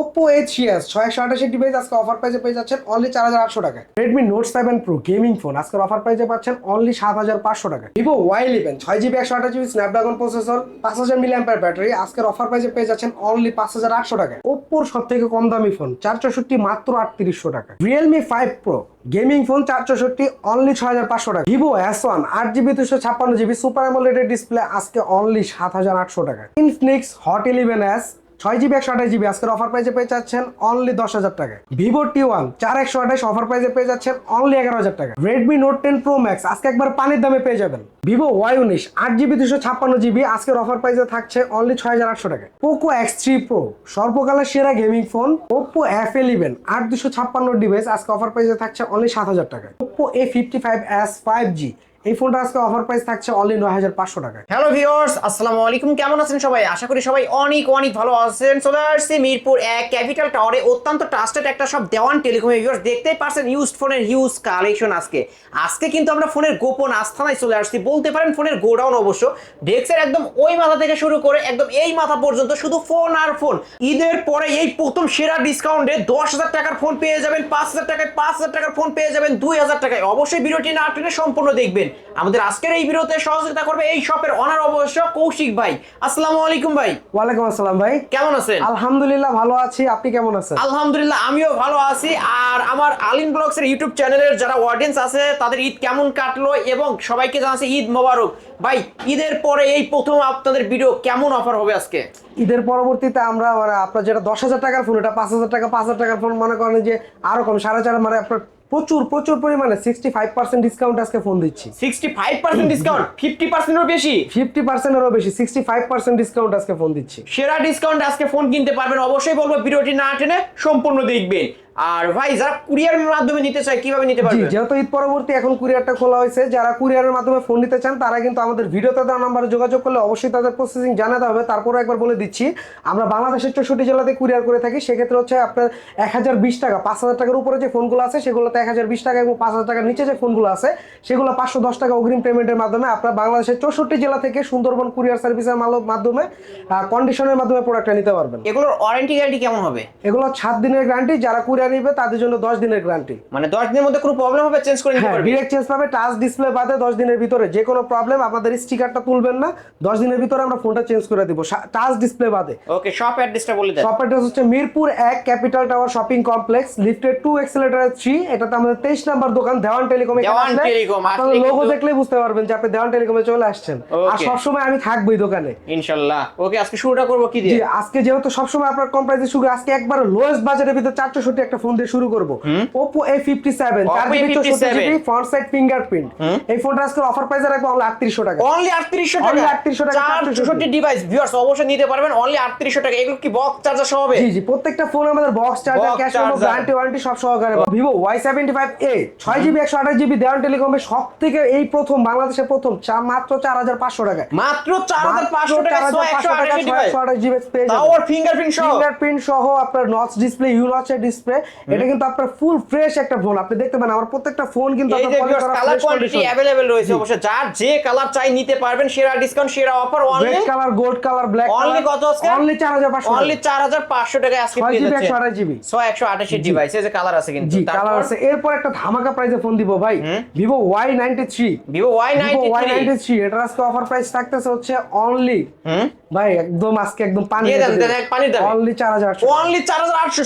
Oppo A three S ছয়শো আঠাশি device আজকে offer প্রাইসে পেয়ে যাচ্ছেন অনলি চার হাজার আটশো টাকায়। Redmi Note seven Pro gaming phone আজকের অফার প্রাইসে পাচ্ছেন অনলি সাত হাজার পাঁচশো টাকা ভিভো ওয়াই ইলেভেন ছয় জিবি একশো আঠাশ জিবি স্ন্যাপড্রাগন প্রসেসর পাঁচ হাজার মিলি অ্যাম্পার ব্যাটারি আজকের অফার প্রাইসে পেয়ে যাচ্ছেন অনলি পাঁচ হাজার আটশো টাকায়। ওপোর সব থেকে কম দামি ফোন চার চৌষট্টি মাত্র আটত্রিশশো টাকা Realme five Pro gaming phone চার চৌষট্টি অনলি ছয় হাজার পাঁচশো টাকা ভিভো এস ওয়ান আট জিবি দুশো ছাপ্পান্ন জিবি সুপার অ্যামোলেটেড ডিসপ্লে আজকে অনলি সাত হাজার আটশো টাকা ইনফিনিক্স হট ইলেভেন এস ছয় জিবি, একশো আঠাশ জিবি। আজকের অফার প্রাইসে পেয়ে যাচ্ছেন অনলি দশ হাজার টাকা ভিভো টি ওয়ান চার একশো আঠাশ অফার প্রাইসে পেয়ে যাচ্ছেন অনলি এগারো হাজার টাকা Redmi Note ten Pro Max আজকে একবার পানির দামে পেয়ে যাবেন। ভিভো ওয়াই উনিশ, আট জিবি দুশো ছাপ্পান্ন জিবি, আজকের অফার প্রাইসে থাকছে অনলি ছয় হাজার আটশো টাকা পোকো এক্স থ্রি প্রো সর্বকালের সেরা gaming phone Oppo F eleven আট দুশো ছাপ্পান্ন ডিভাইস আজকে অফার প্রাইসে থাকছে অনলি সাত হাজার টাকা Oppo A fifty five S five G এই ফোনটা আজকে অফার প্রাইস থাকছে অনলি নয় হাজার পাঁচশো টাকা হ্যালো ভিউয়ার্স আসসালামু আলাইকুম। কেমন আছেন সবাই? আশা করি সবাই অনেক অনেক ভালো আছেন। চলে আসছি মিরপুর এক ক্যাপিটাল টাওয়ারে অত্যন্ত ট্রাস্টেড একটা সব দেওয়ান টেলিকম ভিউয়ার্স দেখতেই পারছেন ইউজ ফোনের হিউজ কালেকশন আজকে। আজকে কিন্তু আমরা ফোনের গোপন আস্থানায় চলে আসছি। বলতে পারেন ফোনের গোডাউন অবশ্য। ডেস্কের একদম ওই মাথা থেকে শুরু করে একদম এই মাথা পর্যন্ত শুধু ফোন আর ফোন ঈদের পরে এই প্রথম সেরা ডিসকাউন্টে দশ হাজার টাকার ফোন পেয়ে যাবেন, পাঁচ হাজার টাকায় পাঁচ হাজার টাকার ফোন পেয়ে যাবেন, দুই হাজার টাকায়। অবশ্যই ভিডিওটি না টেনে সম্পূর্ণ দেখবেন। আমাদের আজকের এই ভিডিওতে সহযোগিতা করবে এই শপের অনার অবশ্য কৌশিক ভাই। আসসালামু আলাইকুম ভাই। ওয়ালাইকুম আসসালাম ভাই। কেমন আছেন? আলহামদুলিল্লাহ ভালো আছি। আপনি কেমন আছেন? আলহামদুলিল্লাহ আমিও ভালো আছি। আর আমার আলিম ব্লগস এর ইউটিউব চ্যানেলের যারা অডিয়েন্স আছে তাদের ঈদ কেমন কাটলো এবং সবাইকে জানাচ্ছি ঈদ মোবারক। ভাই ঈদের পরে এই প্রথম আপনাদের ভিডিও কেমন অফার হবে আজকে? ঈদের পরবর্তীতে আমরা মানে আপনার যেটা দশ হাজার টাকার ফোন এটা পাঁচ হাজার টাকা পাঁচ হাজার টাকার ফোন মনে করেন যে আরও কম সাড়ে চার মানে আপনার প্রচুর প্রচুর পরিমাণে। সিক্সটি ফাইভ পার্সেন্ট ডিসকাউন্ট আজকে ফোন দিচ্ছি। Sixty five percent discount fifty পার্সেন্টেরও বেশি? ফিফটি পার্সেন্টেরও বেশি। সিক্সটি ফাইভ পার্সেন্ট ডিসকাউন্ট আজকে ফোন দিচ্ছি। সেরা ডিসকাউন্ট আজকে ফোন কিনতে পারবেন। অবশ্যই বলব ভিডিওটি না টেনে সম্পূর্ণ দেখবেন। আর ভাই যারা কুরিয়ারের মাধ্যমে নিতে চায় কীভাবে নিতে পারবে? যেহেতু ঈদ পরবর্তী এখন কুরিয়ারটা খোলা হয়েছে যারা কুরিয়ারের মাধ্যমে ফোন নিতে চান তারা কিন্তু আমাদের ভিডিওতে দেওয়া নাম্বারে যোগাযোগ করলে অবশ্যই তাদের প্রসেসিং জানাতে হবে। তারপরে একবার বলে দিচ্ছি আমরা বাংলাদেশের চৌষট্টি জেলাতে কুরিয়ার করে থাকি সেক্ষেত্রে হচ্ছে আপনার এক হাজার বিশ টাকা পাঁচ হাজার টাকার উপরে যে ফোনগুলো আছে সেগুলোতে এক হাজার বিশ টাকা এবং পাঁচ হাজার টাকার নিচে যে ফোনগুলো আছে সেগুলো পাঁচশো দশ টাকা অগ্রিম পেমেন্টের মাধ্যমে আপনার বাংলাদেশের চৌষট্টি জেলা থেকে সুন্দরবন কুরিয়ার সার্ভিসের মাধ্যমে কন্ডিশনের মাধ্যমে প্রোডাক্টটা নিতে পারবেন। এগুলোর ওয়ারেন্টি গ্যারান্টি কেমন হবে? এগুলো সাত দিনের গ্যারান্টি যারা কুরিয়ার নিবে তাদের জন্য দশ দিনের গ্যারান্টি মানে দশ দিনের মধ্যে কোনো প্রবলেম হবে চেঞ্জ করে নিতে হ্যাঁ পারবে? ডিরেক্ট চেঞ্জ পাবে টাচ ডিসপ্লে বাদে দশ দিনের ভিতরে যে কোনো প্রবলেম আপনাদের স্টিকারটা তুলবেন না দশ দিনের ভিতরে আমরা ফোনটা চেঞ্জ করে দিব। টাচ ডিসপ্লে বাদে। ওকে শপ অ্যাড্রেসটা বলে দেন। শপ অ্যাড্রেস হচ্ছে মিরপুর এক capital tower shopping complex lifted to escalator three এটাতে আমাদের তেইশ নাম্বার দোকান দেওয়ান টেলিকমে দেওয়ান টেলিকম, আসলে লোগো দেখলেই বুঝতে পারবেন যে আপনি দেওয়ান টেলিকমে চলে আসছেন। আর Okay. সবসময় আমি থাকবোই দোকানে। ইনশাল্লাহ। ওকে আজকে শুরুটা করব কি দিয়ে? আজকে যেহেতু সবসময় আপনার কম প্রাইসে শুরু আজকে একবার লোয়েস্ট বাজেটের ভিতরে চারশোষট্টি একটা ফোন দিয়ে শুরু করব। ওপো এ ফিফটি সেভেন চার Oppo জিবি চৌষট্টি A57 GB front side fingerprint এই ফোনটা আজকে অফার প্রাইসে রাখব অনলি আটত্রিশশো টাকা। অনলি আটত্রিশশো Only টাকা 3800 টাকা, চার 464 চৌষট্টি ডিভাইস ভিউয়ার্স অবশ্যই নিতে পারবেন। অনলি আটত্রিশশো টাকা। এগুলো কি বক্স চার্জার সহ হবে? জি জি প্রত্যেকটা ফোন আমাদের box charger cash charger। Guarantee warranty সব সহকারে ভিভো ওয়াই সেভেন্টি ফাইভ এ ছয় জিবি একশো আঠাশ জিবি দেওয়ান টেলিকমে সব থেকে এই প্রথম বাংলাদেশের প্রথম মাত্র চার হাজার পাঁচশো টাকায়। মাত্র চার হাজার পাঁচশো টাকা একশো আঠাশি ডিভাইস তাও আর ফিঙ্গারপ্রিন্ট সহ। ফিঙ্গারপ্রিন্ট সহ আপনার নচ ডিসপ্লে ইউ নচের ডিসপ্লে এটা কিন্তু আপনার ফুল ফ্রেশ একটা ফোন আপনি দেখতে পান আমার প্রত্যেকটা ফোন কিন্তু কালার কোয়ান্টিটি অ্যাভেলেবেল রয়েছে অবশ্য যার যে কালার চাই নিতে পারবেন সেরা ডিসকাউন্ট সেরা offer only red colour gold colour black Only কত আজকে? অনলি চার হাজার পাঁচশো অনলি চার হাজার পাঁচশো টাকা আজকে পেয়ে জিবি যাচ্ছে। একশো আঠাশ জিবি ছয় একশো আঠাশি ডিভাইস যে কালার আছে কিন্তু। জি কালার আছে। এরপর একটা ধামাকা প্রাইসে ফোন দিব ভাই। ওয়াই থ্রি নাইনটি থ্রি এটার আজকে অফার প্রাইস থাকতেছে হচ্ছে অনলি ভাই একদম আজকে একদম পানি দিয়ে দেন, দেন, পানির দামে। অনলি চার হাজার আটশো অনলি চার হাজার আটশো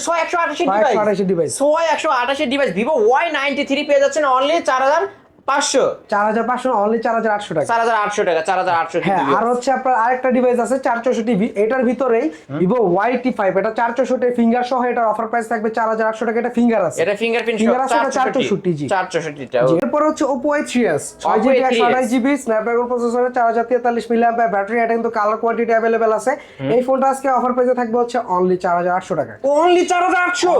ছয় একশো আঠাশি ছয় একশো আঠাশি ডিভাইস। ছয় একশো আঠাশি device Vivo Y ninety three পেয়ে যাচ্ছেন অনলি চার হাজার পাঁচশো? চার হাজার পাঁচশো অনলি চার হাজার আটশো টাকা। চার হাজার আটশো টাকা চার হাজার আটশো হ্যাঁ আর হচ্ছে আপনার আরেকটা ডিভাইস আছে চার চৌষট্টি এটার ভিতরেই ভিভো ওয়াই টি ফাইভ এটা চার চৌষট্টি ফিঙ্গার সহ এটার অফার প্রাইস থাকবে চার হাজার আটশো টাকা। এটা ফিঙ্গার আছে। এটা ফিঙ্গারপ্রিন্ট Finger আছে, এটা 464 জি। চার চৌষট্টিটা এরপর হচ্ছে ওপো আই থ্রি এস ছয় জিবি একশো আঠাশ জিবি স্ন্যাপড্রাগন প্রসেসরের চার হাজার তেতাল্লিশ মিলি অ্যাম্পার ব্যাটারি এটা কিন্তু কালার কোয়ান্টিটি অ্যাভেলেবেল আছে। এই ফোনটা আজকে অফার প্রাইসে থাকবে হচ্ছে অনলি চার হাজার আটশো টাকা। অনলি চার হাজার আটশো?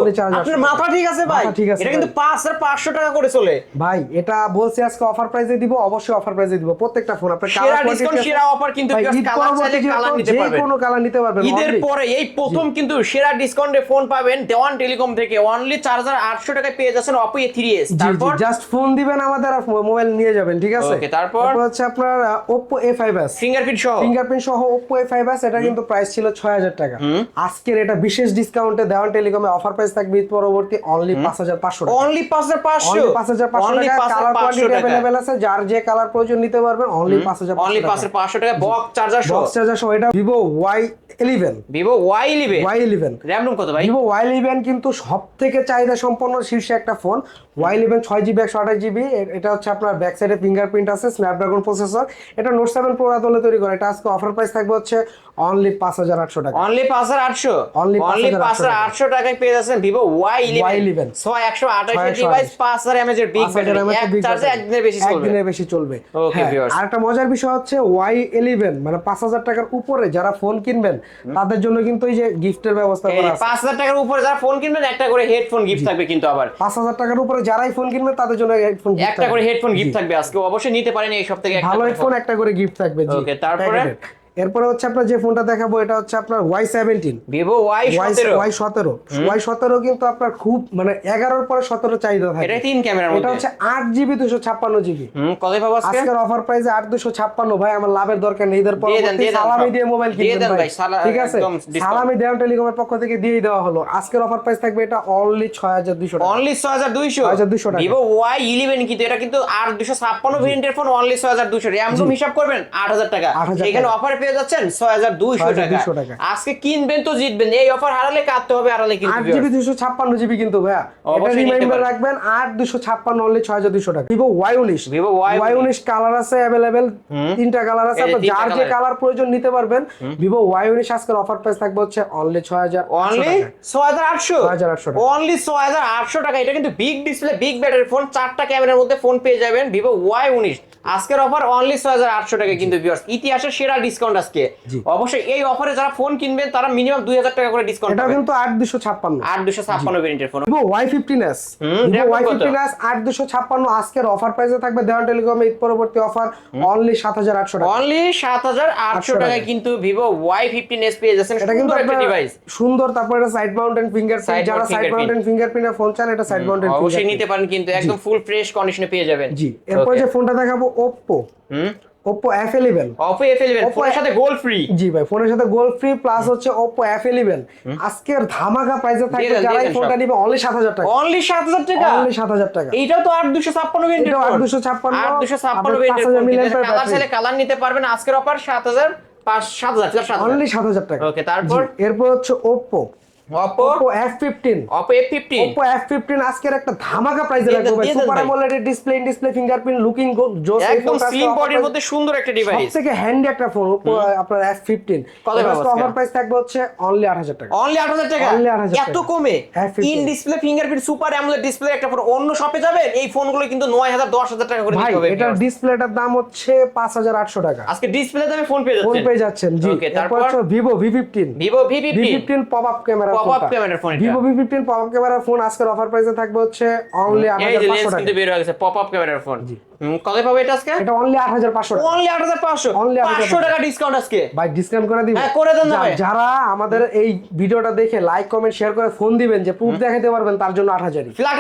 আপনার মাথা ঠিক আছে ভাই? ঠিক আছে এটা কিন্তু পাঁচ হাজার পাঁচশো টাকা করে চলে। ভাই এটা বলছে বলছি আজকে অফার প্রাইসে দিব অবশ্যই অফার প্রাইসে দিব। প্রত্যেকটা ফোন আপনার সেরা ডিসকাউন্ট সেরা অফার কিন্তু কালার কালার নিতে যে পারবেন। কোনো কালার নিতে পারবেন ঈদের পরে এই প্রথম কিন্তু সেরা ডিসকাউন্টে ফোন পাবেন দেওয়ান টেলিকম থেকে। অনলি চার হাজার আটশো টাকায় পেয়ে যাচ্ছেন অপো এ থ্রি এস তারপর জাস্ট ফোন দিবেন আমাদের আর মোবাইল নিয়ে যাবেন ঠিক আছে? Okay, তারপর? হচ্ছে আপনার Oppo A5s ফিঙ্গারপ্রিন্ট সহ? ফিঙ্গারপ্রিন্ট সহ Oppo A5s এটা কিন্তু প্রাইস ছিল 6000 টাকা। আজকের এটা বিশেষ ডিসকাউন্টে দেওয়ান টেলিকমে অফার প্রাইস থাকবে পরবর্তী অনলি 5500 টাকা। অনলি পাঁচ হাজার পাঁচশো। অনলি 5500 অনলি টাকা কালার হাজার পাঁচশো কোয়ান্টিটি টাকা अवेलेबल আছে যার যে কালার প্রয়োজন নিতে পারবেন অনলি 5500 অনলি পাঁচ হাজার পাঁচশো টাকা বক্স চার্জার সহ বক্স চার্জার সহ এটা Vivo Y11 Vivo Y eleven Y11 RAM ROM কত ভাই ভিভো ওয়াই ইলেভেন কিন্তু সব থেকে চাহিদা সম্পন্ন শীর্ষে একটা ফোন ওয়াই ইলেভেন ছয় জিবি একশো আঠাশ জিবি এটা হচ্ছে আপনার ব্যাক সাইডে ফিঙ্গারপ্রিন্ট আছে স্ন্যাপড্রাগন প্রসেসর এটা নোট সেভেন প্রো আদলে তৈরি করে এটা আজকে অফার প্রাইস থাকবে হচ্ছে অনলি পাঁচ হাজার আটশো টাকা অনলি পাঁচ হাজার আটশো Only অনলি 5,800 পাঁচ হাজার আটশো টাকায় পেয়ে যাচ্ছেন ভিভো ওয়াই ইলেভেন Y11 ছয় একশো আঠাশ 6128 ডিভাইস পাঁচ হাজার এমএচ এর বিগ পাঁচ হাজার ব্যাটারি mAh এক big চার্জে battery। একদিনের বেশি চলবে। একদিনের বেশি চলবে। Viewers. আর একটা মজার বিষয় হচ্ছে ওয়াই ইলেভেন মানে পাঁচ হাজার টাকার উপরে যারা ফোন কিনবেন তাদের জন্য কিন্তু এই যে গিফটের ব্যবস্থা করা আছে। পাঁচ হাজার টাকার উপরে যারা ফোন কিনবেন একটা করে হেডফোন গিফট থাকবে কিন্তু আবার। পাঁচ হাজার টাকার উপরে যারাই ফোন কিনবে তাদের জন্য হেডফোন একটা করে হেডফোন গিফট থাকবে আজকে। অবশ্যই নিতে পারেন এই সপ্তাহে একটা ভালো হেডফোন একটা করে গিফট থাকবে জি। Okay, তারপরে? এরপরে হচ্ছে আপনার যে ফোনটা দেখাবো এটা হচ্ছে আপনার Y seventeen Vivo Y Y সতেরো। ওয়াই সতেরো। ওয়াই সতেরো কিন্তু আপনার খুব মানে এগারোর পরে সতেরো চাহিদা থাকে। এটা তিন ক্যামেরার এটা হচ্ছে আট জিবি দুশো ছাপ্পান্ন জিবি কত পাবো আজকের অফার প্রাইসে আট দুশো ছাপ্পান্ন। ভাই আমার লাভের দরকার নেই। এদের দেন সালামি দিয়ে মোবাইল কিনবেন দেন ভাই। ঠিক আছে? সালামি দেওয়ান টেলিকমের পক্ষ থেকে দিয়ে দেওয়া হলো। আজকের অফার প্রাইস থাকবে এটা অনলি ছয় হাজার দুশো অনলি ছয় হাজার দুইশো? 6200 টাকা। ভিভো ওয়াই ইলেভেন কিন্তু এটা কিন্তু আর দুশো ছাপ্পান্ন ভেরিয়েন্টের ফোন অনলি ছয় হাজার দুশো র্যাম হিসাব করবেন আট হাজার টাকা। 8,000 এখানে। অফারে পেয়ে যাচ্ছেন ছয় হাজার দুইশো টাকা। আজকে কিনবেন তো জিতবেন। এই অফার হারালে কাটতে হবে হারালে কিন্তু আট জিবি দুশো ছাপ্পান্ন জিবি কিন্তু ভাইয়া। এটা রিমাইন্ডার রাখবেন আট দুশো ছাপ্পান্ন অনলি ছয় হাজার দুশো টাকা। ভিভো ওয়াই উনিশ। Y19 ওয়াই উনিশ। কালার আছে অ্যাভেলেবেল তিনটা কালার আছে আপনার যার যে কালার প্রয়োজন নিতে পারবেন। ভিভো ওয়াই উনিশ আজকের অফার প্রাইস থাকবে হচ্ছে অনলি ছয় হাজার অনলি ছয় হাজার আটশো? 6,800 টাকা। অনলি ছয় হাজার আটশো টাকা। এটা কিন্তু big display big battery phone চারটা ক্যামেরার মধ্যে ফোন পেয়ে যাবেন ভিভো ওয়াই উনিশ। আজকের অফার অনলি ছয় হাজার আটশো টাকা কিন্তু ইতিহাসের সেরা ডিসকাউন্ট আজকে। অবশ্যই এই অফারে যারা ফোন কিনবেন তারা মিনিমাম দুই হাজার টাকা করে ডিসকাউন্ট এটা কিন্তু আট দুশো ছাপ্পান্ন। আট দুশো ছাপ্পান্ন ভেরিয়েন্টের phone Vivo Y fifteen S হুম, ভিভো RAM ওয়াই কত? ফিফটিন এস আট দুশো ছাপ্পান্ন আজকের অফার প্রাইসে থাকবে। দেওয়ান টেলিকম ঈদ পরবর্তী অফার অনলি সাত হাজার আটশো টাকা। অনলি সাত হাজার আটশো 800 টাকায়। কিন্তু ভিভো ওয়াই ফিফটিন এস পেয়ে যাচ্ছেন। এটা কিন্তু একটা ডিভাইস সুন্দর তারপর এটা সাইড মাউন্টেন ফিঙ্গারপ্রিন্ট যারা সাইড। মাউন্টেন ফিঙ্গারপ্রিন্টের ফোন চান এটা সাইড মাউন্টেন অবশ্যই নিতে পারেন কিন্তু একদম ফুল ফ্রেশ কন্ডিশনে পেয়ে যাবেন। জি এরপর যে ফোনটা দেখাবো Oppo hmm. Eleven Oppo F eleven ফোনের সাথে গোল্ড ফ্রি জি ভাই ফোনের সাথে গোল্ড ফ্রি প্লাস হচ্ছে এফ ইলেভেন আজকের ধামাকা প্রাইসে থাকবে যারা এই ফোনটা নিবে অনলি সাত হাজার টাকা। অনলি সাত হাজার টাকা? অনলি সাত হাজার টাকা। এইটাও তো আট দুশো ছাপ্পান্ন ভেরিয়েন্টের এটাও ফোন 8256 আট দুশো ছাপ্পান্ন। আপনার 5000 ভেরিয়েন্টের mAh কালার। চাইলে কালার নিতে পারবেন। আজকের অফার সাত হাজার পাঁচ সাত হাজার সাত হাজার। অনলি সাত হাজার টাকা। Okay, তারপর? এরপর হচ্ছে Oppo fifteen Oppo F fifteen Oppo F fifteen আজকের একটা ধামাকা প্রাইসে রাখব ভাই। Super AMOLED display in display fingerprint looking জোস একদম স্লিম বডির মধ্যে সুন্দর একটা ডিভাইস সবথেকে হ্যান্ডি একটা ফোন ওপ্পো আপনার এফ ফিফটিন কত অফার প্রাইস থাকবে হচ্ছে অনলি আট হাজার টাকা। অনলি আট হাজার টাকা? Only 8,000 এত কমে? 15 in display fingerprint super AMOLED display একটা ফোন অন্য শপে যাবেন? এই ফোনগুলো কিন্তু নয় হাজার দশ হাজার টাকা করে দিতে হবে এটার ডিসপ্লেটার দাম হচ্ছে পাঁচ হাজার আটশো টাকা। আজকে ডিসপ্লে দামে ফোন পেয়ে ফোন যাচ্ছেন পেয়ে যাচ্ছেন জি। Okay, তারপর তারপর? হচ্ছে Vivo V fifteen Vivo V V fifteen fifteen pop up camera pop ক্যামেরার ফোন এটা। Vivo V fifteen pop phone আজকের অফার প্রাইসে থাকবে হচ্ছে অনলি আট এই হাজার যে পাঁচশো লেন্স টাকা। কিন্তু বের হয়ে গেছে পপ ক্যামেরার ফোন কত পাবো এটা আজকে? এটা অনলি আট হাজার পাঁচশো অনলি আট হাজার পাঁচশো। Only 8,500 টাকা। ডিসকাউন্ট আজকে। ভাই ডিসকাউন্ট করে হ্যাঁ, করে দেন না ভাই। যারা আমাদের এই ভিডিওটা দেখে লাইক কমেন্ট শেয়ার করে ফোন দিবেন যে প্রুফ দেখাতে পারবেন তার জন্য আট হাজার ফ্ল্যাট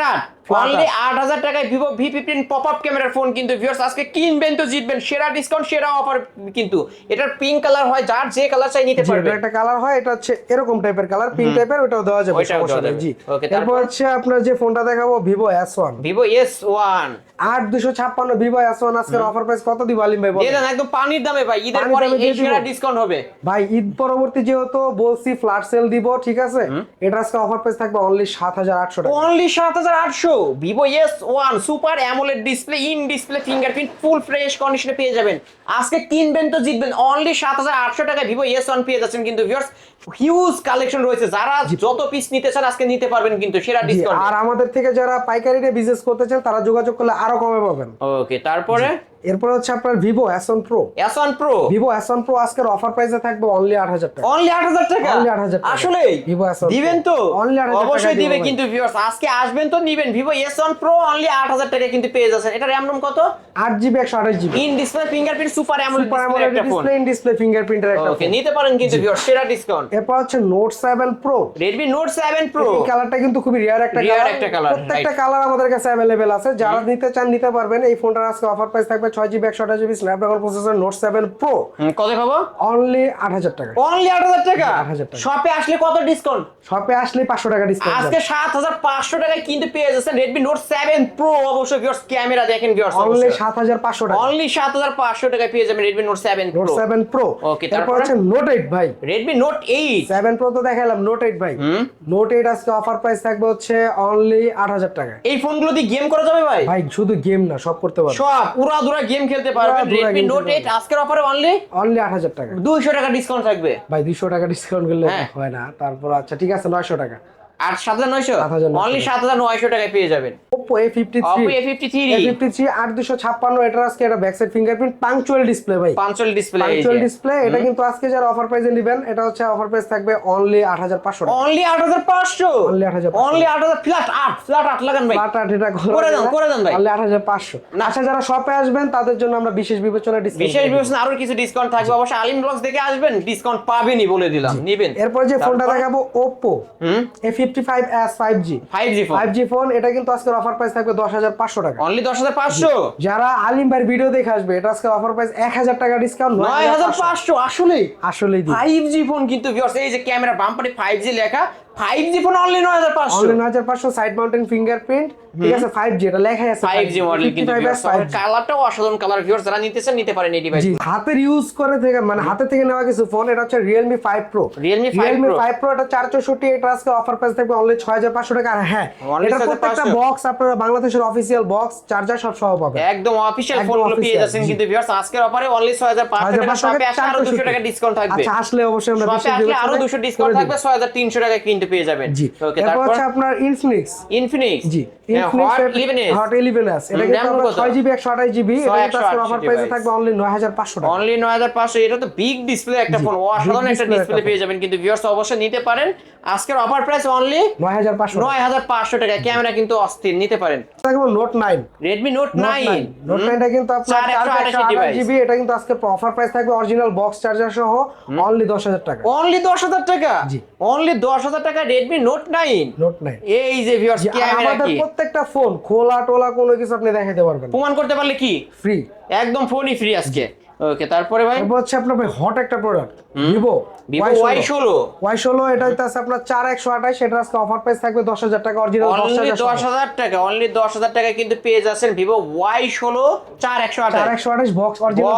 অনলি আট হাজার টাকায় Vivo V fifteen pop up ক্যামেরার ফোন কিন্তু ভিউয়ার্স আজকে কিনবেন তো জিতবেন। সেরা ডিসকাউন্ট সেরা অফার কিন্তু। এটার পিঙ্ক কালার হয় যার যে কালার চাই নিতে পারবে। একটা কালার হয় এটা হচ্ছে এরকম টাইপের কালার পিঙ্ক টাইপের ওটাও দেওয়া যাবে সমস্যা নেই জি। তারপর? হচ্ছে আপনার যে ফোনটা দেখাবো Vivo S one Vivo S one দুশো ছাপ্পান্ন ভিভো এস ওয়ান আজকের অফার প্রাইস কত দিব আলিম ভাই বলেন? একদম পানির দামে ভাই ঈদের পরে দামে এই সেরা ডিসকাউন্ট হবে। ভাই ঈদ পরবর্তী যেহেতু বলছি ফ্ল্যাট সেল দিব ঠিক আছে? এটা আজকে অফার প্রাইস থাকবে অনলি সাত হাজার আটশো টাকা। অনলি সাত হাজার আটশো। Vivo S one super AMOLED display in display fingerprint full fresh কন্ডিশনে পেয়ে যাবেন। আজকে কিনবেন তো জিতবেন। অনলি সাত হাজার আটশো টাকা ভিভো এস ওয়ান পেয়ে যাচ্ছেন কিন্তু ভিউয়ার্স হিউজ কালেকশন রয়েছে। যারা যত পিস নিতে চান আজকে নিতে পারবেন কিন্তু সেরা ডিসকাউন্ট আর আমাদের থেকে যারা পাইকারি বিজনেস করতে চান তারা যোগাযোগ করলে আরও কমে পাবেন। ওকে তারপরে? এরপর হচ্ছে আপনার Vivo S one Pro S1 Pro? Vivo S one Pro আজকের অফার প্রাইসে থাকবে অনলি আট হাজার টাকা। অনলি 8000 টাকা? Only 8,000 টাকা। আসলে S1 Pro। দিবেন তো? 8,000 টাকা অবশ্যই দিবে কিন্তু ভিউয়ার্স আজকে আসবেন তো নিবেন। ভিভো S1 Pro অনলি 8000 টাকা কিন্তু পেয়ে যাচ্ছেন। এটা র‍্যাম রোম কত? আট জিবি একশো আঠাশ GB in display fingerprint super AMOLED super display একটা ফোন ডিসপ্লে ইন ডিসপ্লে ফিঙ্গারপ্রিন্টের একটা ওকে নিতে পারেন কিন্তু ভিউয়ার্স সেরা ডিসকাউন্ট এরপর হচ্ছে Note seven Pro Redmi Note 7 Pro এই কালারটা কিন্তু খুবই রিয়ার একটা কালার প্রত্যেকটা কালার আমাদের কাছে অ্যাভেলেবেল আছে। যারা নিতে চান নিতে পারবেন। এই ফোনটার আজকে অফার প্রাইস থাকবে ছয় জিবি একশো আঠাশ GB Snapdragon processor Note seven Pro কত খাব? অনলি আট হাজার টাকা। অনলি 8000 টাকা? 8,000 টাকা। শপে আসলে কত ডিসকাউন্ট শপে আসলে পাঁচশো টাকা ডিসকাউন্ট আজকে 7500 টাকায় কিন্তু পেয়ে যাচ্ছেন Redmi Note 7 Pro অবশ্যই ভিউয়ার্স ক্যামেরা দেখেন ভিউয়ার্স অনলি সাত হাজার পাঁচশো টাকা। অনলি 7500 টাকায় পেয়ে যাবেন Redmi Note 7 Note seven Pro এরপর তারপরে? হচ্ছে নোট এইট ভাই। Redmi Note 8 সেভেন প্রো তো দেখালাম নোট এইট ভাই। নোট এইট আজকে অফার প্রাইস থাকবে হচ্ছে অনলি আট হাজার টাকা এই ফোনগুলো দিয়ে গেম করা যাবে ভাই? ভাই শুধু গেম না সব করতে পারবে। সব পুরা দুরা গেম খেলতে পারবেন। Redmi Note 8 আজকের অফারে অনলি অনলি আট হাজার টাকা। 200 টাকা ডিসকাউন্ট থাকবে। ভাই দুইশো টাকা ডিসকাউন্ট করলে হ্যাঁ। হয় না। তারপর আচ্ছা ঠিক আছে নয়শো টাকা। আর 7900 7,900 অনলি 7900 টাকায় পেয়ে যাবেন। Oppo A fifty Oppo three A fifty three আট দুশো ছাপ্পান্ন এটা আজকে এটা back side fingerprint punctual display ভাই পাঞ্চল ডিসপ্লে পাংচুয়াল ডিসপ্লে এটা কিন্তু আজকে যারা অফার প্রাইসে নেবেন এটা হচ্ছে অফার প্রাইস থাকবে অনলি আট হাজার পাঁচশো only 8500 Only 8,500 only 8000 flat 8 flat 8 লাগান ভাই। ফ্ল্যাট আট এটা করে দেন, করে দেন ভাই। অনলি আট হাজার পাঁচশো। না। আচ্ছা যারা শপে আসবেন তাদের জন্য আমরা বিশেষ বিবেচনা ডিসকাউন্ট বিশেষ বিবেচনা আরও কিছু ডিসকাউন্ট থাকবে। অবশ্যই আলিম ব্লগস দেখে আসবেন ডিসকাউন্ট পাবেনই বলে দিলাম। নিবেন। এরপর যে ফোনটা দেখাবো Oppo hmm? A fifty five S five G 5G phone five G phone এটা কিন্তু আজকের অফার প্রাইস থাকবে দশ হাজার পাঁচশো টাকা। অনলি 10500 যারা আলিম ভাইয়ের ভিডিও দেখে আসবে এটা আজকে অফার প্রাইস এক হাজার টাকা ডিসকাউন্ট 9500 আসলেই। আসলেই ফাইভ জি ফোন কিন্তু এই যে ক্যামেরা বাম্পারে 5G লেখা 5G ফোন অনলি 9500 অনলি নয় হাজার পাঁচশো সাইড মাউন্টেন ফিঙ্গারপ্রিন্ট ঠিক আছে ফাইভ জি এটা লেখাই আছে 5G মডেল কিন্তু 55 ভিউয়ার্স S 5G কালারটাও অসাধারণ কালার ভিউয়ার্স যারা নিতে পারেন এই ডিভাইস হাতের ইউজ করে থেকে মানে হাতে থেকে নেওয়া কিছু ফোন এটা হচ্ছে Realme five Pro Realme 5 Realme Pro। এটা চার চৌষট্টি এটা আজকে অফার প্রাইস থাকবে অনলি ছয় হাজার পাঁচশো টাকা। আর হ্যাঁ এটা প্রত্যেকটা বক্স আপনারা বাংলাদেশের অফিসিয়াল বক্স চার্জার সব সহ পাবেন। একদম অফিশিয়াল ফোনগুলো পেয়ে যাচ্ছেন কিন্তু ভিউয়ার্স আজকের অফারে অনলি 6500 টাকা শপে আসলে আরও 200 টাকা ডিসকাউন্ট থাকবে। আচ্ছা আসলে অবশ্যই আমরা আরও বিবেচনায় 200 ডিসকাউন্ট থাকবে দিব। 6300 টাকা কিন্তু পেয়ে যাবেন। জি। ওকে তারপর হচ্ছে আপনার Infinix Infinix G hot 11s hot eleven S এটা হুম, কিন্তু RAM আমরা কত? ছয় জিবি একশো আঠাশ জিবি এটা কিন্তু আজকে অফার প্রাইসে থাকবে অনলি নয় হাজার পাঁচশো টাকা। অনলি 9500 এটা তো বিগ ডিসপ্লে একটা ফোন অসাধারণ একটা ডিসপ্লে পেয়ে যাবেন। কিন্তু ভিউয়ার্স অবশ্যই নিতে পারেন। আজকের অফার প্রাইস অনলি নয় হাজার পাঁচশো 9500 টাকা। ক্যামেরা কিন্তু অস্থির নিতে পারেন। থাকবে Note nine Redmi Note 9 Note নাইনটা কিন্তু আপনার চার একশো আঠাশি device। জিবি এটা কিন্তু আজকে অফার প্রাইস থাকবে অরিজিনাল বক্স চার্জার সহ অনলি দশ হাজার টাকা। অনলি 10000 টাকা? জি। অনলি 10000 টাকা Redmi Note 9 নোট নাইন এই যে ভিউয়ার্স ক্যামেরা কি? প্রত্যেকটা ফোন খোলা টোলা কোনো কিছু আপনি দেখাতে পারবেন প্রমাণ করতে পারলে কি? ফ্রি একদম ফোনই ফ্রি আজকে। ওকে তারপরে ভাই? এরপর হচ্ছে আপনার ভাই হট একটা product Vivo Vivo Y16 Y ষোলো। এটা হচ্ছে আপনার চার একশো আঠাশ সেটা আজকে অফার প্রাইস থাকবে দশ হাজার টাকা অরিজিনাল অনলি দশ হাজার টাকা অনলি দশ হাজার টাকা কিন্তু পেয়ে যাচ্ছেন ভিভো ওয়াই ষোলো চার একশো চার আঠাশ একশো আঠাশ বক্স অরিজিনাল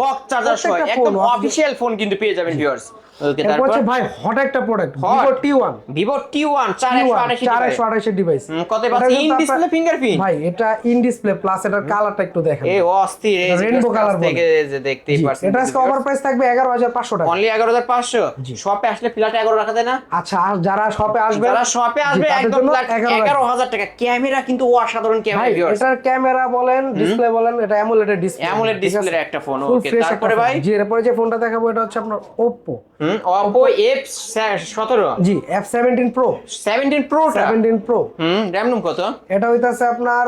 বক্স চার্জার একদম ফোন অফিশিয়াল ফোন কিন্তু পেয়ে যাবেন ভিউয়ার্স ওকে তারপর? হচ্ছে ভাই হট একটা product Vivo T one Vivo T one চার একশো আঠাশি চার একশো আঠাশের ডিভাইস কত পাচ্ছি ইন ডিসপ্লে ফিঙ্গারপ্রিন্ট ভাই এটা ইন ডিসপ্লে প্লাস এটার কালারটা একটু দেখেন। অস্থির এই যে কাছ color বলে। থেকে যে দেখতেই পারছেন এটা আজকে অফার প্রাইস থাকবে টাকা। অনলি এগারো হাজার পাঁচশো? শপে আসলে ফ্ল্যাট এগারো রাখা যায় না? আচ্ছা আর যারা শপে আসবে যারা শপে আসবে একদম ফ্ল্যাট এগারো হাজার। টাকা। ক্যামেরা কিন্তু অসাধারণ ক্যামেরা ভিউয়ার্স এটার ক্যামেরা বলেন ডিসপ্লে বলেন এটা অ্যামোলেড ডিসপ্লে AMOLED display একটা okay, তারপরে ভাই? জি এরপরে যে ফোনটা দেখাবো এটা হচ্ছে আপনার Oppo Oppo F17 জি F17 Pro 17 Pro টা? 17 Pro হুম RAM রুম কত? এটা হইতাছে আপনার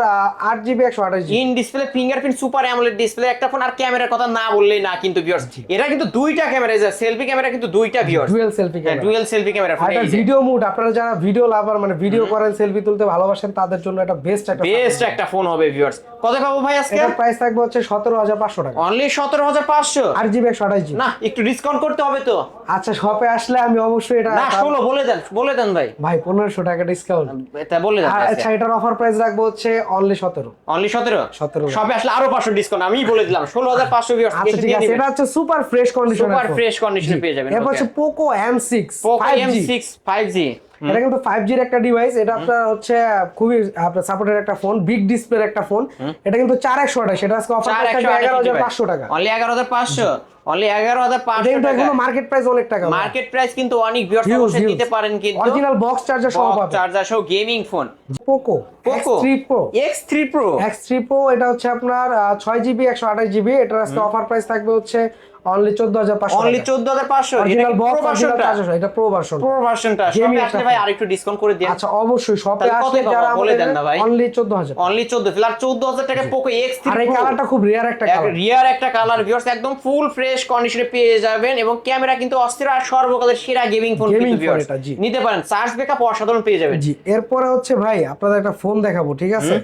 আট জিবি একশো আঠাশ in display fingerprint super AMOLED display একটা ফোন আর ক্যামেরার কথা না বললেই না কিন্তু ভিউয়ার্স এটা কিন্তু দুইটা ক্যামেরা যে সেলফি ক্যামেরা কিন্তু দুইটা viewers dual selfie camera dual selfie camera আর এটা ভিডিও মুড আপনারা যারা ভিডিও লাভার মানে ভিডিও করেন সেলফি তুলতে ভালোবাসেন তাদের জন্য এটা বেস্ট একটা বেস্ট একটা ফোন হবে ভিউয়ার্স কত পাবো ভাই আজকে? এটার প্রাইস থাকবে হচ্ছে সতেরো হাজার পাঁচশো টাকা। অনলি সতেরো হাজার পাঁচশো? আট জিবি একশো আঠাশ জিবি না একটু ডিসকাউন্ট করতে হবে তো। আচ্ছা শপে আসলে আমি অবশ্যই এটা না ষোলো বলে দেন বলে দেন ভাই। ভাই 1500 টাকা ডিসকাউন্ট এটা বলে দেন আচ্ছা। এটার অফার প্রাইস রাখব হচ্ছে অনলি সতেরো। অনলি সতেরো? 17 শপে আসলে আরও পাঁচশো ডিসকাউন্ট আমি বলে দিলাম ষোলো হাজার পাঁচশো ভিউয়ার্স আচ্ছা ঠিক আছে এটা হচ্ছে super fresh condition super fresh কন্ডিশনে পেয়ে যাবেন এরপর হচ্ছে Poco M six Poco M six five G এটা কিন্তু ফাইভ জির একটা ডিভাইস এটা আপনার হচ্ছে খুবই আপনার সাপোর্টের একটা ফোন বিগ ডিসপ্লের একটা ফোন এটা কিন্তু চার একশো আঠাশ সেটা আজকে অফার এগারো হাজার পাঁচশো টাকা। অনলি এগারো হাজার পাঁচশো অনলি এগারো হাজার পাঁচশো টাকা। মার্কেট প্রাইস অনেক টাকা মার্কেট প্রাইস কিন্তু অনেক ভিউয়ার্স দিতে পারেন কিন্তু অরিজিনাল বক্স চার্জার সহ পাবেন। চার্জার সহ gaming phone Poco X Poco three Pro X three Pro X three Pro এটা হচ্ছে আপনার ছয় জিবি একশো আঠাশ জিবি এটার আজকে অফার প্রাইস থাকবে হচ্ছে অনলি চোদ্দ হাজার পাঁচশো অনলি চোদ্দ হাজার পাঁচশো? অরিজিনাল বক্স অরিজিনাল ভার্সনটা এটা প্রো ভার্সন প্রো ভার্সনটা Gaming আসলে ভাই আরেকটু ডিসকাউন্ট করে দিন আচ্ছা অবশ্যই শপে কত আসলে যারা বলে দেন না ভাই। অনলি চোদ্দ হাজার। অনলি চোদ্দ ফিলার চোদ্দ হাজার টাকা পোকো এক্স আর এই কালারটা খুব রেয়ার একটা কালার রিয়ার একটা কালার ভিউয়ার্স একদম ফুল ফ্রেশ কন্ডিশনে পেয়ে যাবেন এবং ক্যামেরা কিন্তু অস্থির আর সর্বকালের সেরা গেমিং ফোন কিন্তু ভিউয়ার্স। নিতে পারেন। চার্জ ব্যাকআপ অসাধারণ পেয়ে যাবেন। জি এরপরে হচ্ছে ভাই আপনাদের একটা ফোন দেখাবো ঠিক আছে?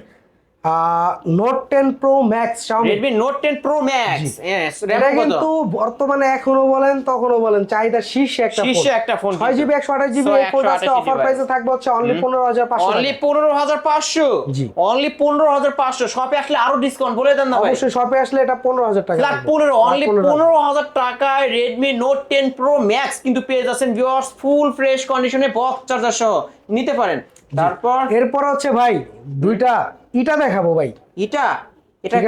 Note ten Pro Max Note 10 Pro Max yes এটা কিন্তু বর্তমানে এখনও বলেন তখনও বলেন চাহিদা শীর্ষে একটা শীর্ষে একটা phone ছয় জিবি একশো আঠাশ জিবি এই ফোন আজকে অফার প্রাইসে থাকবে হচ্ছে অনলি পনেরো হাজার পাঁচশো অনলি পনেরো হাজার পাঁচশো? জি। অনলি পনেরো হাজার পাঁচশো। শপে আসলে আরও ডিসকাউন্ট বলে দেন না অবশ্যই শপে আসলে এটা পনেরো হাজার টাকা ফ্ল্যাট পনেরো অনলি পনেরো হাজার। টাকায় Redmi Note ten Pro Max কিন্তু পেয়ে যাচ্ছেন ভিউয়ার্স ফুল ফ্রেশ কন্ডিশনে বক্স চার্জার সহ। নিতে পারেন। তারপর? এরপর হচ্ছে ভাই দুইটা ইটা দেখাবো ভাই। এটা এটা কি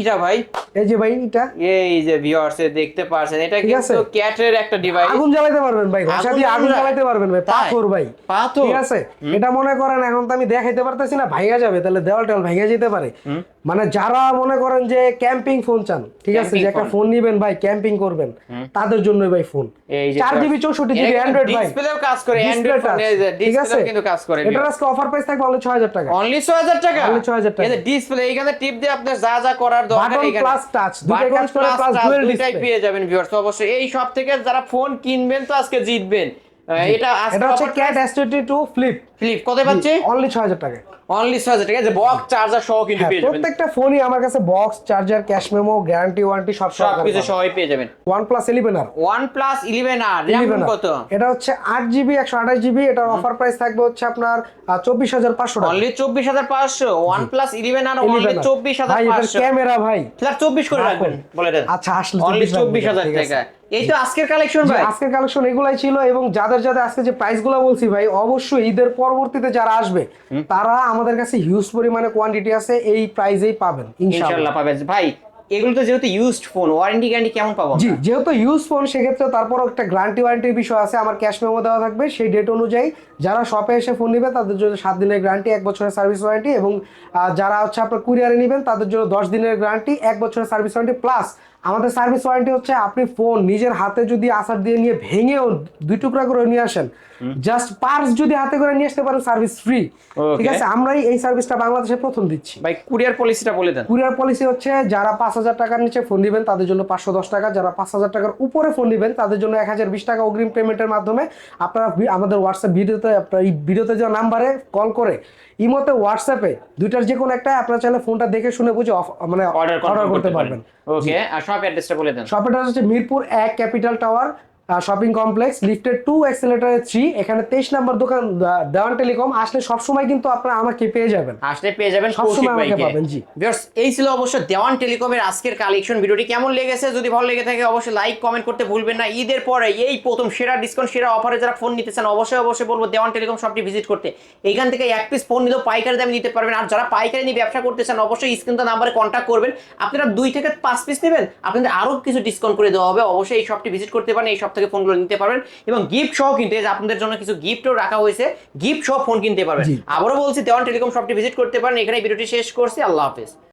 এটা ভাই? এই যে ভাই ইটা। এই যে ভিউয়ার্স দেখতে পারছেন এটা কিন্তু ক্যাটের একটা ডিভাইস আগুন জ্বালাইতে পারবেন ভাই আগুন দিয়ে আগুন জ্বালা- জ্বালাইতে পারবেন ভাই পাথর ভাই। পাথর? ঠিক আছে। এটা মনে করেন এখন তো আমি দেখাইতে পারতেছি না ভাইয়া যাবে তাহলে দেওয়াল টেওয়াল যেতে পারে। মানে যারা মনে করেন যে ক্যাম্পিং ফোন চান ঠিক আছে যে একটা ফোন নিবেন ভাই ক্যাম্পিং করবেন তাদের জন্যই ভাই ফোন চার জিবি চৌষট্টি জিবি অ্যান্ড্রয়েড ভাই। ডিসপ্লেও কাজ করে অ্যান্ড্রয়েড ঠিক আছে। কিন্তু কাজ করে এটার আজকে অফার প্রাইস থাকবে অনলি ছয় হাজার টাকা। অনলি 6000 টাকা? Only 6,000 টাকা। ডিসপ্লে এখানে টিপ দিয়ে আপনি যা যা করার দরকার এখানে। প্লাস টাচ দুইটাই প্লাস touch, দুইটাই পেয়ে যাবেন ভিউয়ার্স অবশ্যই এই সব থেকে যারা ফোন কিনবেন তো আজকে জিতবেন। এটা আজকে এটা হচ্ছে Cat S twenty two flip flip কত পাচ্ছে? অনলি ছয় হাজার টাকা অনলি 6000 টাকা। যে বক্স চার্জার সহ কিন্তু হ্যাঁ পেয়ে যাবেন। প্রত্যেকটা ফোনই আমার কাছে box charger cash memo guarantee warranty সব সব কিছু সহই পেয়ে যাবেন। ওয়ান প্লাস ইলেভেন আর OnePlus 11 আর RAM কত? এটা হচ্ছে আট জিবি একশো আঠাশ জিবি এটার অফার প্রাইস থাকবে হচ্ছে আপনার চব্বিশ হাজার পাঁচশো টাকা। অনলি 24500 OnePlus 11 আর অনলি 11 ভাই এটার 24500 ক্যামেরা ভাই। ফ্ল্যাট 24 করে রাখবেন বলে দেন। আচ্ছা আসলে অনলি 24,000 24000 টাকা এই তো আজকের কালেকশন ভাই। আজকের কালেকশন এগুলাই ছিল এবং যাদের যাদের আজকে যে প্রাইসগুলো বলছি ভাই অবশ্যই ঈদের পরবর্তীতে যারা আসবে তারা আমাদের কাছে হিউজ পরিমাণে কোয়ান্টিটি আছে এই প্রাইজেই পাবেন ইনশাআল্লাহ। পাবেন। ভাই এগুলো তো যেহেতু ইউজড ফোন ওয়ারেন্টি গ্যারান্টি কেমন পাবো জি যেহেতু ইউজ ফোন সেক্ষেত্রে তারপর একটা গ্যারান্টি ওয়ারেন্টির বিষয় আছে আমার ক্যাশ মেমো দেওয়া থাকবে সেই ডেট অনুযায়ী যারা শপে এসে ফোন নেবে তাদের জন্য সাত দিনের গ্যারান্টি এক বছরের সার্ভিস ওয়ারেন্টি এবং যারা হচ্ছে আপনার কুরিয়ারে নেবেন তাদের জন্য দশ দিনের গ্যারান্টি এক বছরের সার্ভিস ওয়ারেন্টি প্লাস আমাদের সার্ভিস ওয়ারেন্টি হচ্ছে আপনি ফোন নিজের হাতে যদি আসার দিয়ে নিয়ে ভেঙেও দুই টুকরা করে নিয়ে আসেন জাস্ট পার্স যদি হাতে করে নিয়ে আসতে পারেন সার্ভিস ফ্রি ঠিক আছে? আমরাই এই সার্ভিসটা বাংলাদেশে প্রথম দিচ্ছি। ভাই কুরিয়ার পলিসিটা বলে দেন। কুরিয়ার পলিসি হচ্ছে যারা পাঁচ হাজার টাকার নিচে ফোন নেবেন তাদের জন্য পাঁচশো দশ টাকা। যারা পাঁচ হাজার টাকার উপরে ফোন নেবেন তাদের জন্য এক হাজার বিশ টাকা অগ্রিম পেমেন্টের মাধ্যমে আপনারা আমাদের হোয়াটসঅ্যাপ ভিডিওতে আপনার এই ভিডিওতে যে নাম্বারে কল করে ইমোতে হোয়াটসঅ্যাপে দুইটার যে কোনো একটা আপনারা চাইলে ফোনটা দেখে শুনে বুঝে মানে অর্ডার অর্ডার করতে পারবেন। ওকে আর শপ অ্যাড্রেসটা বলে দেন। সব অ্যাড্রেস হচ্ছে মিরপুর এক capital tower shopping complex lifted to এক্সেলেটারে three এখানে তেইশ নম্বর দোকান দেওয়ান টেলিকম আসলে সবসময় কিন্তু আপনারা আমাকে পেয়ে যাবেন। আসলে পেয়ে যাবেন সবসময় আমাকে পাবেন, জি। এই ছিল অবশ্য দেওয়ান টেলিকমের আজকের কালেকশন ভিডিওটি কেমন লেগেছে? যদি ভালো লেগে থাকে অবশ্যই লাইক কমেন্ট করতে ভুলবেন না। ঈদের পরে এই প্রথম সেরা ডিসকাউন্ট সেরা অফারে যারা ফোন নিতে চান অবশ্যই অবশ্যই বলব দেওয়ান টেলিকম শপটি ভিজিট করতে। এইখান থেকে এক পিস ফোন নিলেও পাইকারি দামে নিতে পারবেন। আর যারা পাইকারি নিয়ে ব্যবসা করতে চান অবশ্যই স্ক্রিন নাম্বারে কন্ট্যাক্ট করবেন। আপনারা দুই থেকে পাঁচ পিস নেবেন। আপনাদের আরও কিছু ডিসকাউন্ট করে দেওয়া হবে। অবশ্যই এই শপটি ভিজিট করতে পারেন। এই শপ থেকে ফোনগুলো নিতে পারবেন। এবং গিফট সহ কিনতে আপনাদের জন্য কিছু গিফটও রাখা হয়েছে গিফট সহ ফোন কিনতে পারবেন। আবারও বলছি দেওয়ান টেলিকম শপটি ভিজিট করতে পারেন। এখানে ভিডিওটি শেষ করছি। আল্লাহ হাফেজ।